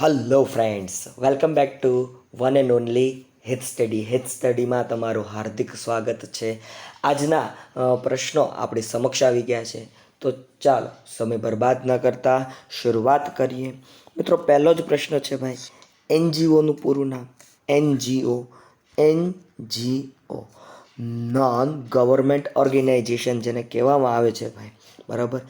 Hello friends welcome back to one and only health study health સ્ટડીમાં તમારું હાર્દિક સ્વાગત છે. આજના પ્રશ્નો આપણી સમક્ષ આવી ગયા છે. તો ચાલો, સમય બરબાદ ન કરતા શરૂઆત કરીએ. મિત્રો, પહેલો જ પ્રશ્ન છે ભાઈ. એનજીઓનું પૂરું નામ. NGO NGO non government organisation જેને કહેવામાં આવે છે ભાઈ. બરાબર?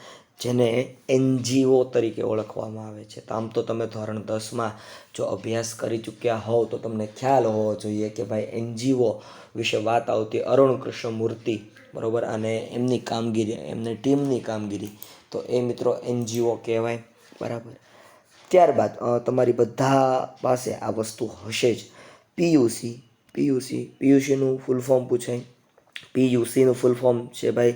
જેને એનજીઓ તરીકે ઓળખવામાં આવે છે. તો આમ તો તમે ધોરણ દસમાં જો અભ્યાસ કરી ચૂક્યા હોવ તો તમને ખ્યાલ હોવો જોઈએ કે ભાઈ એનજીઓ વિશે વાત આવતી અરુણ કૃષ્ણમૂર્તિ, બરાબર? અને એમની કામગીરી, એમની ટીમની કામગીરી. તો એ મિત્રો એનજીઓ કહેવાય, બરાબર? ત્યારબાદ તમારી બધા પાસે આ વસ્તુ હશે જ. પીયુસી પીયુસી પીયુસીનું ફૂલ ફોર્મ પૂછાય. પીયુસીનું ફૂલ ફોર્મ છે ભાઈ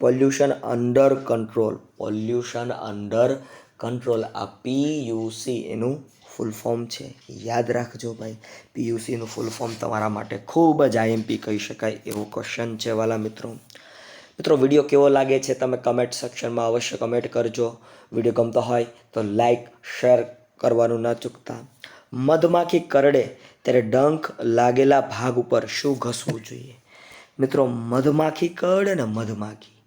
pollution under control pollution under control આ પીયુસી એનું ફૂલ ફોર્મ છે. યાદ રાખજો ભાઈ પીયુસીનું ફૂલ ફોર્મ તમારા માટે ખૂબ જ આઈએમપી કહી શકાય એવો ક્વેશ્ચન છે વાલા મિત્રો. મિત્રો વીડિયો કેવો લાગે છે તમે કમેન્ટ સેક્શનમાં અવશ્ય કમેન્ટ કરજો. વીડિયો ગમતો હોય તો લાઈક શેર કરવાનું ન ચૂકતા. મધમાખી કરડે ત્યારે ડંખ લાગેલા ભાગ ઉપર શું ઘસવું જોઈએ? મિત્રો, મધમાખી કરડે ને મધમાખી.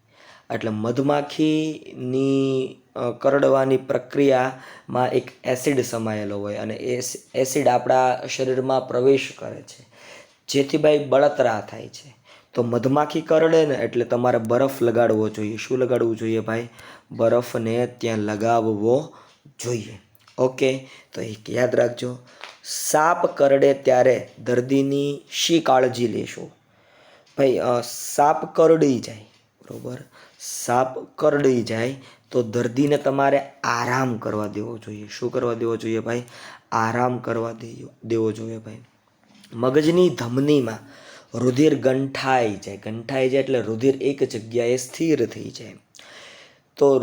એટલે મધમાખીની કરડવાની પ્રક્રિયામાં એક એસિડ સમાયેલો હોય અને એ એસિડ આપણા શરીરમાં પ્રવેશ કરે છે. જેથી ભાઈ બળતરા થાય છે. તો મધમાખી કરડે ને એટલે તમારે બરફ લગાડવો જોઈએ. શું લગાડવું જોઈએ ભાઈ? બરફને ત્યાં લગાવવો જોઈએ. ઓકે? તો એક યાદ રાખજો. સાપ કરડે ત્યારે દર્દીની શી કાળજી લેશો? ભાઈ સાપ કરડી જાય. બરોબર? સાપ કરડી જાય તો દર્દીને તમારે આરામ કરવા દેવો જોઈએ. શું કરવા દેવો જોઈએ ભાઈ? આરામ કરવા દેવો જોઈએ ભાઈ. મગજની ધમનીમાં રુધિર ગંઠાઈ જાય. ગંઠાઈ જાય એટલે રુધિર એક જગ્યાએ સ્થિર થઈ જાય. તો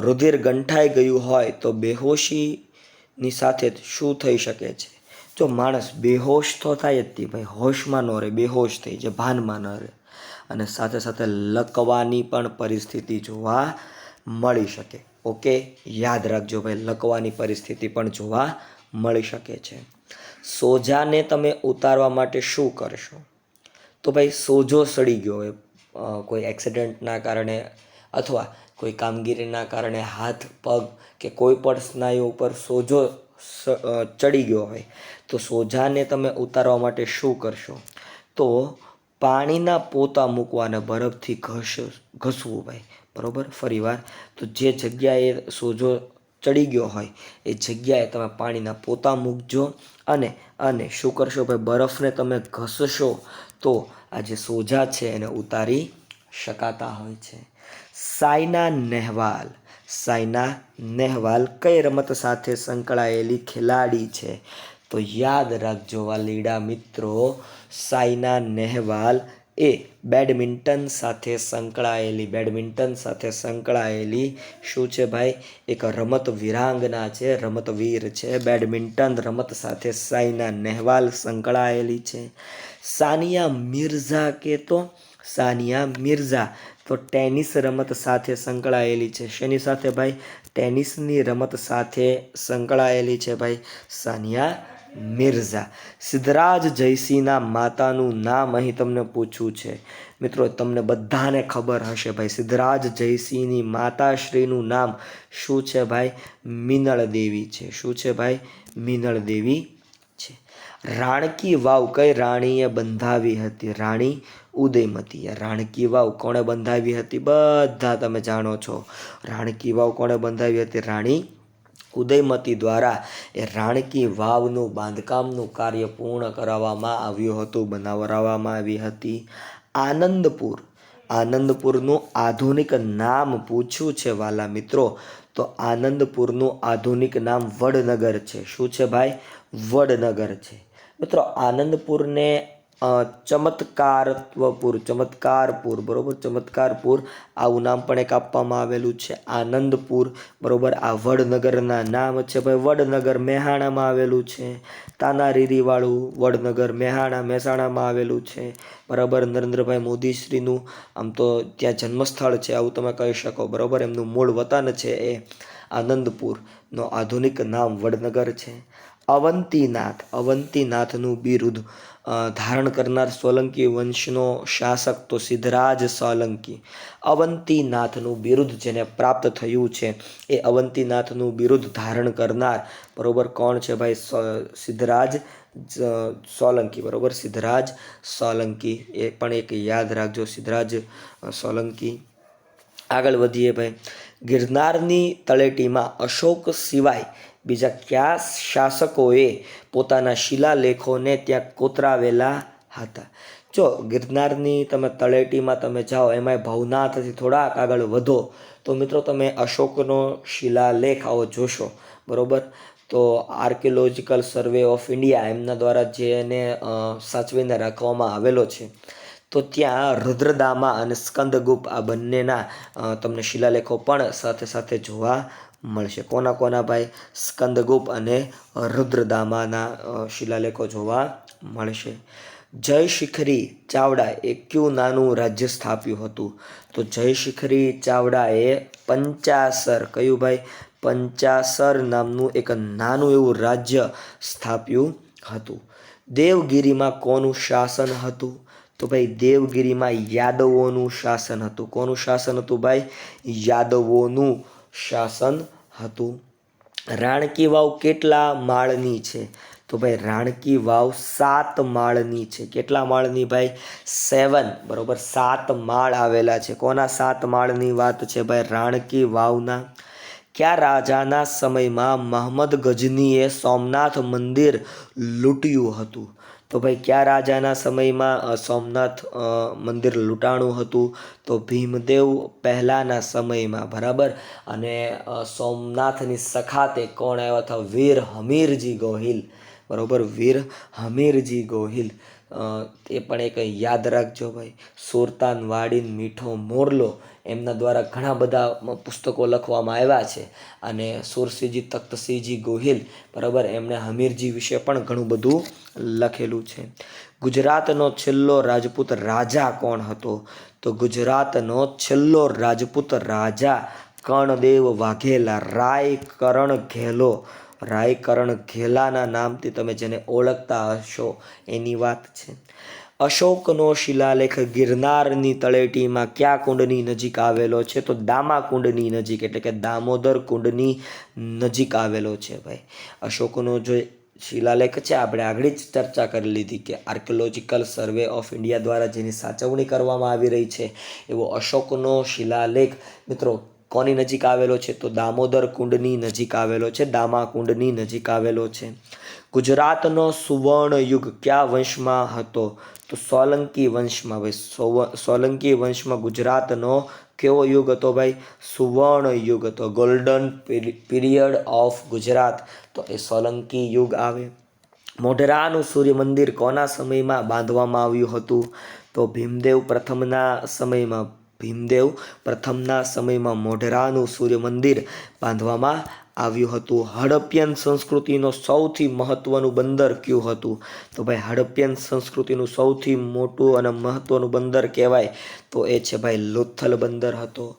રુધિર ગંઠાઈ ગયું હોય તો બેહોશીની સાથે શું થઈ શકે છે? જો માણસ બેહોશ તો થાય જ ભાઈ. હોશમાં ન રહે, બેહોશ થઈ જાય, ભાનમાં ન રહે. અને સાથે સાથે લકવાની પણ પરિસ્થિતિ જોવા મળી શકે. ઓકે? યાદ રાખજો ભાઈ, લકવાની પરિસ્થિતિ પણ જોવા મળી શકે છે. સોજાને તમે ઉતારવા માટે શું કરશો? તો ભાઈ, સોજો સડી ગયો હોય કોઈ એક્સિડન્ટના કારણે અથવા કોઈ કામગીરીના કારણે હાથ, પગ કે કોઈ પણ સ્નાયુ ઉપર સોજો ચડી ગયો હોય, તો સોજાને તમે ઉતારવા માટે શું કરશો? તો પાણીના પોતા મૂકવાને બરફથી ઘસ, ઘસવું ભાઈ. બરોબર? ફરીવાર તો જે જગ્યાએ સોજો ચડી ગયો હોય, એ જગ્યાએ તમે પાણીના પોતા મૂકજો અને અને શું કરશો ભાઈ? બરફને તમે ઘસશો તો આ જે સોજા છે એને ઉતારી શકાતા હોય છે. સાયના નેહવાલ. સાયના નેહવાલ કઈ રમત સાથે સંકળાયેલી ખેલાડી છે? તો યાદ રાખજો વાલીડા મિત્રો સાયના નેહવાલ એ બેડમિન્ટન સાથે સંકળાયેલી, બેડમિન્ટન સાથે સંકળાયેલી શું છે ભાઈ? એક રમત વિરાંગના છે રમતવીર છે. બેડમિન્ટન રમત સાથે સાયના નેહવાલ સંકળાયેલી છે. સાનિયા મિર્ઝા કે તો? સાનિયા મિર્ઝા. તો ટેનિસ રમત સાથે સંકળાયેલી છે. શેની સાથે ભાઈ? ટેનિસની રમત સાથે સંકળાયેલી છે ભાઈ. સાનિયા મિર્ઝા. સિદ્ધરાજ જયસિંહના માતાનું નામ અહીં તમને પૂછ્યું છે. મિત્રો, તમને બધાને ખબર હશે ભાઈ, સિદ્ધરાજ જયસિંહની માતાશ્રીનું નામ શું છે ભાઈ? મિનળ દેવી છે. શું છે ભાઈ? મિનળ દેવી છે. રાણકી વાવ કઈ રાણીએ બંધાવી હતી? રાણી ઉદયમતી. આ રાણકી વાવ કોણે બંધાવી હતી? બધા તમે જાણો છો. રાણકી વાવ કોણે બંધાવી હતી? રાણી ઉદયમતી દ્વારા એ રાણકી વાવનું, બાંધકામનું કાર્ય પૂર્ણ કરાવવામાં આવ્યું હતું, બનાવરાવવામાં આવી હતી. આનંદપુર. આનંદપુરનું આધુનિક નામ પૂછ્યું છે વાલા મિત્રો. તો આનંદપુરનું આધુનિક નામ વડનગર છે. શું છે ભાઈ? વડનગર છે. મિત્રો, આનંદપુરને ચમત્કારત્વપુર, ચમત્કારપુર, બરોબર? ચમત્કારપુર આવું નામ પણ એક આપવામાં આવેલું છે. આનંદપુર, બરોબર? આ વડનગરના નામ છે ભાઈ. વડનગર મહેસાણામાં આવેલું છે. તાનારીરીવાળું વડનગર મહેસાણા મહેસાણામાં આવેલું છે. બરાબર? નરેન્દ્રભાઈ મોદીશ્રીનું આમ તો ત્યાં જન્મસ્થળ છે, આવું તમે કહી શકો. બરાબર? એમનું મૂળ વતન છે એ આનંદપુરનો આધુનિક નામ વડનગર છે. અવંતીનાથ, અવંતીનાથનું બિરુદ ધારણ કરનાર સોલંકી વંશનો શાસક તો સિદ્ધરાજ સોલંકી. અવંતીનાથનું બિરુદ જેને પ્રાપ્ત થયું છે, એ અવંતીનાથનું બિરુદ ધારણ કરનાર, બરોબર કોણ છે ભાઈ? સિદ્ધરાજ સોલંકી, બરોબર? સિદ્ધરાજ સોલંકી, એ પણ એક યાદ રાખજો, સિદ્ધરાજ સોલંકી. આગળ વધીએ ભાઈ. ગિરનારની તળેટીમાં અશોક સિવાય બીજા કયા શાસકોએ પોતાના શિલાલેખોને ત્યાં કોતરાવેલા હતા. જો ગિરનારની તમે તળેટીમાં તમે જાઓ, એમાંય ભવનાથથી થોડાક આગળ વધો, તો મિત્રો તમે અશોકનો શિલાલેખ આવો જોશો, બરાબર? તો આર્કિયોલોજિકલ સર્વે ઓફ ઇન્ડિયા એમના દ્વારા જે એને સાચવીને રાખવામાં આવેલો છે. તો ત્યાં રુદ્રદામા અને સ્કંદગુપ્ત આ બંનેના તમને શિલાલેખો પણ સાથે સાથે જોવા મળશે. કોના કોના ભાઈ? સ્કંદગુપ્ત અને રુદ્રદામાના શિલાલેખો જોવા મળશે. જય શિખરી ચાવડા એ કયું નાનું રાજ્ય સ્થાપ્યું હતું? તો જય શિખરી ચાવડાએ પંચાસર. કયું ભાઈ? પંચાસર નામનું એક નાનું એવું રાજ્ય સ્થાપ્યું હતું. દેવગિરીમાં કોનું શાસન હતું? તો ભાઈ, દેવગિરીમાં યાદવોનું શાસન હતું. કોનું શાસન હતું ભાઈ? યાદવોનું શાસન હતું. રાણકી વાવ કેટલા માળની છે? તો ભાઈ, રાણકી વાવ સાત માળની છે. કેટલા માળની ભાઈ? સેવન. બરાબર, સાત માળ આવેલા છે. કોના સાત માળની વાત છે ભાઈ? રાણકી વાવના. કયા રાજાના સમયમાં મહમદ ગજનીએ સોમનાથ મંદિર લૂંટ્યું હતું? તો ભાઈ, કયા રાજાના સમયમાં સોમનાથ મંદિર લૂંટાણું હતું? તો ભીમદેવ પહેલાંના સમયમાં, બરાબર? અને સોમનાથની સખાતે કોણ આવ્યા હતા? વીર હમીરજી ગોહિલ. બરાબર? વીર હમીરજી ગોહિલ. એ પણ એક યાદ રાખજો ભાઈ. સુરતાન વાડીન મીઠો મોરલો એમના દ્વારા ઘણા બધા પુસ્તકો લખવામાં આવ્યા છે. અને સુરસિંહજી તખ્તસિંહજી ગોહિલ, બરાબર, એમણે હમીરજી વિશે પણ ઘણું બધું લખેલું છે. ગુજરાતનો છેલ્લો રાજપૂત રાજા કોણ હતો? તો ગુજરાતનો છેલ્લો રાજપૂત રાજા કર્ણદેવ વાઘેલા રાય કરણ ઘેલો. રાયકરણ ઘેલાના નામથી તમે જેને ઓળખતા હશો, એની વાત છે. અશોકનો શિલાલેખ ગિરનારની તળેટીમાં કયા કુંડની નજીક આવેલો છે? તો દામા કુંડની નજીક, એટલે કે દામોદર કુંડની નજીક આવેલો છે ભાઈ. અશોકનો જો શિલાલેખ છે, આપણે આગળ જ ચર્ચા કરી લીધી કે આર્કિયોલોજીકલ સર્વે ઓફ ઇન્ડિયા દ્વારા જેની સાચવણી કરવામાં આવી રહી છે, એવો અશોકનો શિલાલેખ. મિત્રો કોની નજીક આવેલો છે? તો દામોદર કુંડની નજીક આવેલો છે. દામા કુંડની નજીક આવેલો છે. ગુજરાતનો સુવર્ણ યુગ કયા વંશમાં હતો? તો સોલંકી વંશમાં ભાઈ સોલંકી વંશમાં ગુજરાતનો કેવો યુગ હતો ભાઈ? સુવર્ણ યુગ હતો. Golden period of Gujarat. તો એ સોલંકી યુગ આવે. મોઢેરાનું સૂર્ય મંદિર કોના સમયમાં બાંધવામાં આવ્યું હતું? તો ભીમદેવ પ્રથમના સમયમાં ભીમદેવ પ્રથમના સમયમાં મોઢેરાનું સૂર્ય મંદિર બાંધવામાં આવ્યું હતું. હડપ્યન સંસ્કૃતિનો સૌથી મહત્ત્વનું બંદર કયું હતું? તો ભાઈ હડપ્યન સંસ્કૃતિનું સૌથી મોટું અને મહત્ત્વનું બંદર કહેવાય તો એ છે ભાઈ, લોથલ બંદર હતો.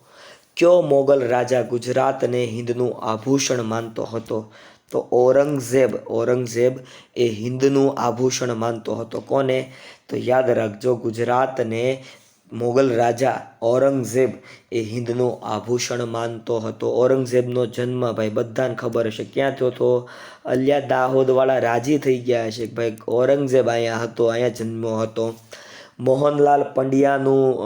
કયો મોગલ રાજા ગુજરાતને હિન્દનું આભૂષણ માનતો હતો? તો ઔરંગઝેબ ઔરંગઝેબ એ હિન્દનું આભૂષણ માનતો હતો. કોને? તો યાદ રાખજો, ગુજરાતને મોગલ રાજા ઔરંગઝેબ એ હિન્દનું આભૂષણ માનતો હતો. ઔરંગઝેબનો જન્મ, ભાઈ, બધાને ખબર હશે. ક્યાં થયો તો અલ્યા દાહોદવાળા રાજી થઈ ગયા હશે કે ભાઈ, ઔરંગઝેબ અહીંયા હતો, અહીંયા જન્મ્યો હતો. મોહનલાલ પંડ્યાનું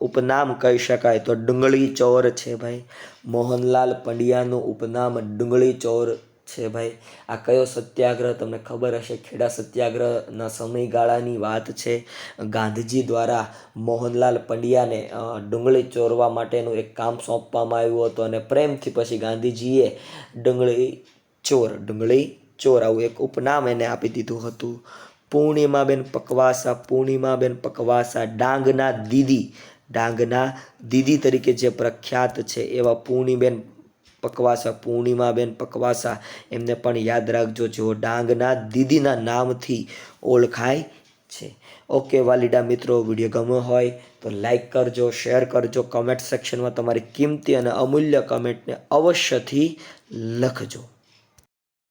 ઉપનામ કહી શકાય તો ડુંગળી ચોર છે ભાઈ. મોહનલાલ પંડ્યાનું ઉપનામ ડુંગળી ચોર છે ભાઈ. આ કયો સત્યાગ્રહ? તમને ખબર હશે ખેડા સત્યાગ્રહના સમયગાળાની વાત છે. ગાંધીજી દ્વારા મોહનલાલ પંડ્યાને ડુંગળી ચોરવા માટેનું એક કામ સોંપવામાં આવ્યું હતું અને પ્રેમથી પછી ગાંધીજીએ ડુંગળી ચોર ડુંગળી ચોર આવું એક ઉપનામ એને આપી દીધું હતું. પૂર્ણિમાબેન પકવાસા પૂર્ણિમાબેન પકવાસા, ડાંગના દીદી. ડાંગના દીદી તરીકે જે પ્રખ્યાત છે એવા પૂર્ણિબેન પકવાસા પૂર્ણિમાબેન પકવાસા, એમને પણ યાદ રાખજો જેઓ ડાંગના દીદીના નામથી ઓળખાય છે. ઓકે વાલીડા મિત્રો, વીડિયો ગમ્યો હોય તો લાઈક કરજો, શેર કરજો, કમેન્ટ સેક્શનમાં તમારી કિંમતી અને અમૂલ્ય કમેન્ટને અવશ્યથી લખજો.